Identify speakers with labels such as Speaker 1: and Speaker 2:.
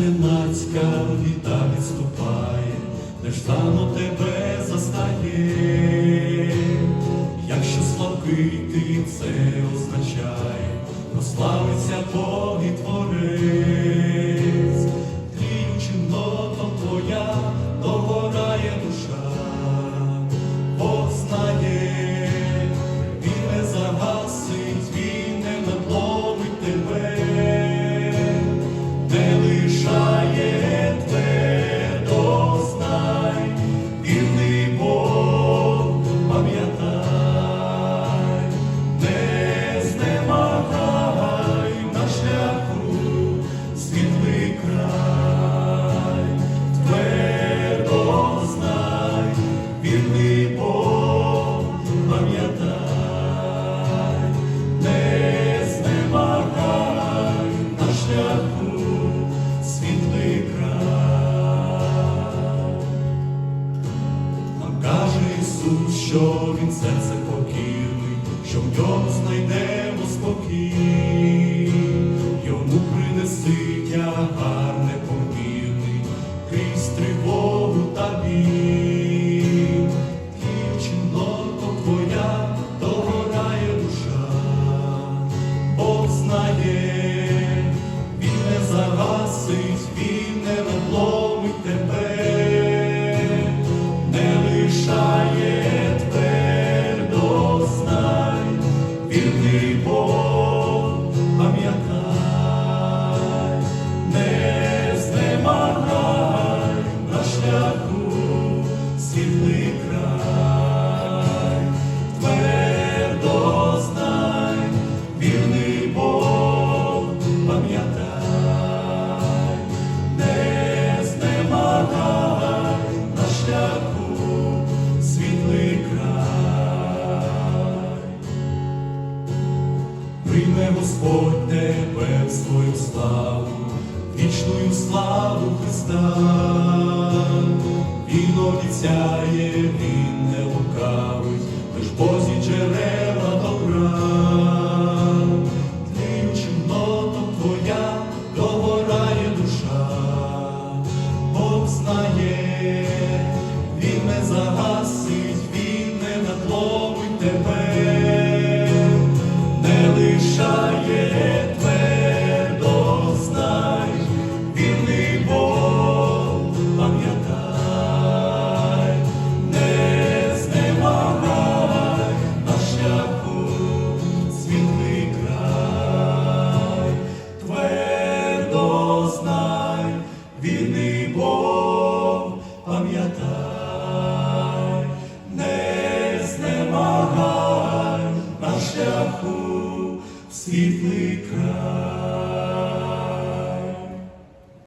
Speaker 1: зненацька віта відступає, не стану тебе застає. Якщо слабкий ти це означає, прославиться Бог і Творець, що Він серце покірний, що в ньому знайдемо спокій, Прийме Господь тебе в свою славу, вічною славу Христа. Він обіцяє, він не лукавить, лиш Бозі джерела добра. Тліючим нотом твоя догорає душа, Бог знає, він не загасить, він не надломить тебе, знемагай в світлий край.